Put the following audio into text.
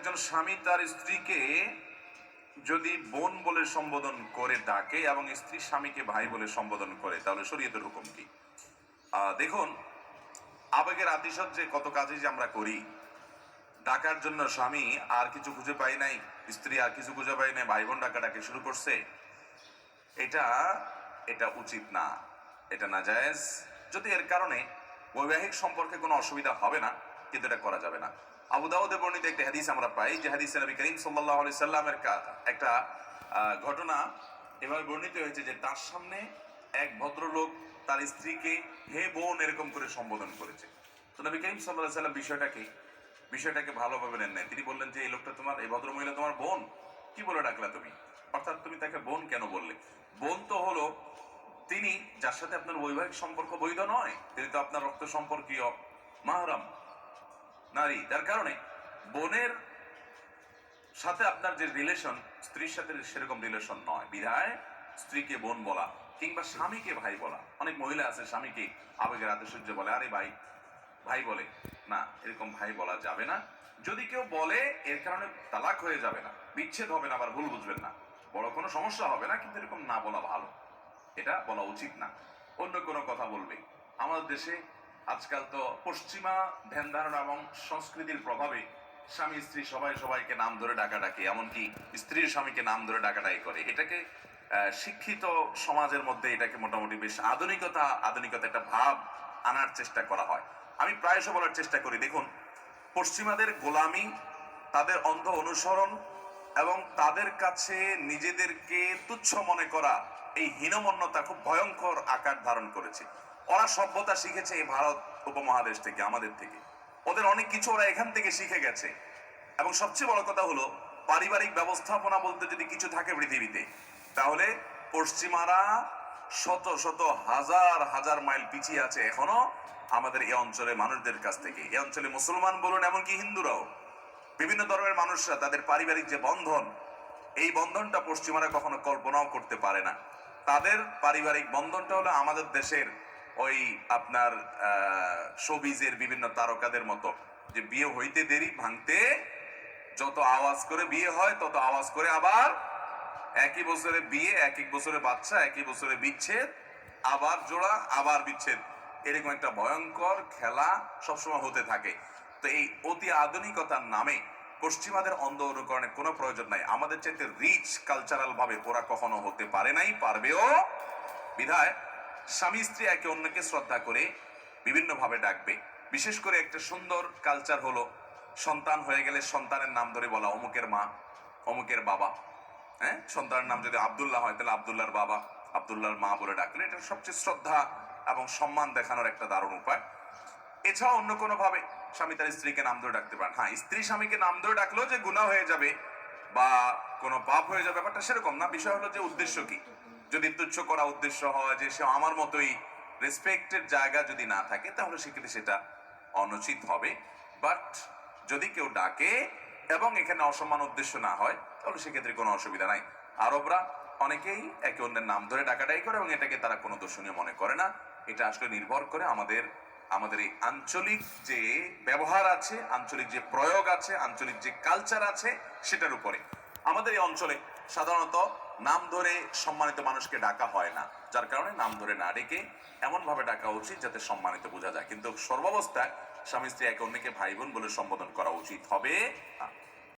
একজন স্বামী তার স্ত্রীকে যদি বোন বলে সম্বোধন করে ডাকে এবং স্ত্রী স্বামীকে ভাই বলে সম্বোধন করে, তাহলে শরীয়তের হুকুম কি? দেখুন, আবেগের আতিশয্যে কত কাজে যে আমরা করি। ডাকার জন্য স্বামী আর কিছু খুঁজে পাই নাই, স্ত্রী আর কিছু খুঁজে পাই নাই, ভাই বোন ডাকা ডাকে শুরু করছে। এটা এটা উচিত না, এটা না জায়েজ যদি এর কারণে বৈবাহিক সম্পর্কে কোনো অসুবিধা হবে না, কিন্তু এটা করা যাবে না। আবু দাউদে বর্ণিত একটা হাদিস আমরা পাই, যে হাদিসে নবী করিম সাল্লাল্লাহু আলাইহি সাল্লামের একটা ঘটনা এভাবে বর্ণিত হয়েছে যে তার সামনে এক ভদ্রলোক তার স্ত্রীকে হে বোন এরকম করে সম্বোধন করেছে। তো নবী করিম আলাইহি সাল্লাম বিষয়টাকে বিষয়টাকে ভালোভাবে নেন নাই। তিনি বললেন যে, এই লোকটা তোমার, এই ভদ্রমহিলা তোমার বোন? কি বলে ডাকলা তুমি? অর্থাৎ তুমি তাকে বোন কেন বললে? বোন তো হলো তিনি যার সাথে আপনার বৈবাহিক সম্পর্ক বৈধ নয়, তিনি তো আপনার রক্ত সম্পর্কীয়, মাহরাম। নারী যার কারণে বোনের সাথে আপনার যে রিলেশন স্ত্রীর সাথে সেরকম রিলেশন নয়। বিধায় স্ত্রীকে বোন বলা কিংবা স্বামীকে ভাই বলা। অনেক মহিলা আছে স্বামীকে আবেগের আদেশর্য বলে, আরে ভাই ভাই বলে। না, এরকম ভাই বলা যাবে না। যদি কেউ বলে, এর কারণে তালাক হয়ে যাবে না, বিচ্ছেদ হবে না, আবার ভুল বুঝবেন না। বড় কোনো সমস্যা হবে না, কিন্তু এরকম না বলা ভালো। এটা বলা উচিত না। অন্য কোনো কথা বলবে। আমাদের দেশে আজকাল তো পশ্চিমা ধ্যান ধারণা এবং সংস্কৃতির প্রভাবে স্বামী স্ত্রী সবাই সবাইকে নাম ধরে ডাকাডাকি, এমনকি স্ত্রীর স্বামীকে নাম ধরে ডাকাডাকি করে। এটাকে শিক্ষিত সমাজের মধ্যে এটাকে মোটামুটি বেশ আধুনিকতা আধুনিকতা একটা ভাব আনার চেষ্টা করা হয়। আমি প্রায়শ বলার চেষ্টা করি, দেখুন, পশ্চিমাদের গোলামি, তাদের অন্ধ অনুসরণ এবং তাদের কাছে নিজেদেরকে তুচ্ছ মনে করা এই হীনমন্যতা খুব ভয়ঙ্কর আকার ধারণ করেছে। ওরা সভ্যতা শিখেছে এই ভারত উপমহাদেশ থেকে, আমাদের থেকে। ওদের অনেক কিছু ওরা এখান থেকে শিখে গেছে। এবং সবচেয়ে বড় কথা হলো, পারিবারিক ব্যবস্থাপনা বলতে যদি কিছু থাকে পৃথিবীতে, তাহলে পশ্চিমারা শত শত হাজার হাজার মাইল পিছিয়ে আছে এখনও আমাদের এই অঞ্চলের মানুষদের কাছ থেকে। এই অঞ্চলে মুসলমান বলুন, এমনকি হিন্দুরাও। বিভিন্ন ধর্মের মানুষরা তাদের পারিবারিক যে বন্ধন, এই বন্ধনটা পশ্চিমারা কখনো কল্পনাও করতে পারে না। তাদের পারিবারিক বন্ধনটা হলো আমাদের দেশের ওই আপনার সবিজের বিভিন্ন তারকাদের মতো। যে বিয়ে হইতে দেরি, ভাঙতে যত আওয়াজ করে বিয়ে হয়, তত আওয়াজ করে আবার একই বছরে বিয়ে এক এক বছরে বাচ্চা, একই বছরে বিচ্ছেদ, আবার জোড়া, আবার বিচ্ছেদ। এরকম একটা ভয়ঙ্কর খেলা সবসময় হতে থাকে। তো এই অতি আধুনিকতার নামে পশ্চিমাদের অন্ধ অনুকরণের কোনো প্রয়োজন নাই। আমাদের চাইতে রিচ কালচারাল ভাবে ওরা কখনো হতে পারে নাই, পারবেও। বিধায় স্বামী স্ত্রী একে অন্যকে শ্রদ্ধা করে বিভিন্নভাবে ডাকবে। বিশেষ করে একটা সুন্দর কালচার হলো সন্তান হয়ে গেলে সন্তানের নাম ধরে বলা, অমুকের মা, অমুকের বাবা। হ্যাঁ? সন্তানের নাম যদি আবদুল্লাহ হয়, তাহলে আব্দুল্লাহর বাবা, আব্দুল্লাহর মা বলে ডাকলে এটা সবচেয়ে শ্রদ্ধা এবং সম্মান দেখানোর একটা দারুণ উপায়। এছাড়া অন্য কোনো ভাবে স্বামী তার স্ত্রীকে নাম ধরে ডাকতে পারেন। হ্যাঁ স্ত্রী স্বামীকে নাম ধরে ডাকলেও যে গুণা হয়ে যাবে বা কোনো পাপ হয়ে যাবে, ব্যাপারটা সেরকম না। বিষয় হলো যে উদ্দেশ্য কি? যদি তুচ্ছ করা উদ্দেশ্য হয় যে সে আমার মতোই রেসপেক্টের জায়গা যদি না থাকে, তাহলে সেক্ষেত্রে সেটা অনুচিত হবে। বাট যদি কেউ ডাকে এবং এখানে অসম্মান উদ্দেশ্য না হয়, তাহলে সেক্ষেত্রে কোনো অসুবিধা নাই। আরবরা অনেকেই একে অন্যের নাম ধরে ডাকাটাই করে এবং এটাকে তারা কোনো দর্শনীয় মনে করে না। এটা আসলে নির্ভর করে আমাদের আমাদের এই আঞ্চলিক যে ব্যবহার আছে, আঞ্চলিক যে প্রয়োগ আছে, আঞ্চলিক যে কালচার আছে, সেটার উপরে। আমাদের এই অঞ্চলে সাধারণত নাম ধরে সম্মানিত মানুষকে ডাকা হয় না। যার কারণে নাম ধরে না ডেকে এমনভাবে ডাকা উচিত যাতে সম্মানিত বোঝা যায়। কিন্তু সর্বাবস্থায় স্বামী স্ত্রী একে অন্যকে ভাই বোন বলে সম্বোধন করা উচিত হবে।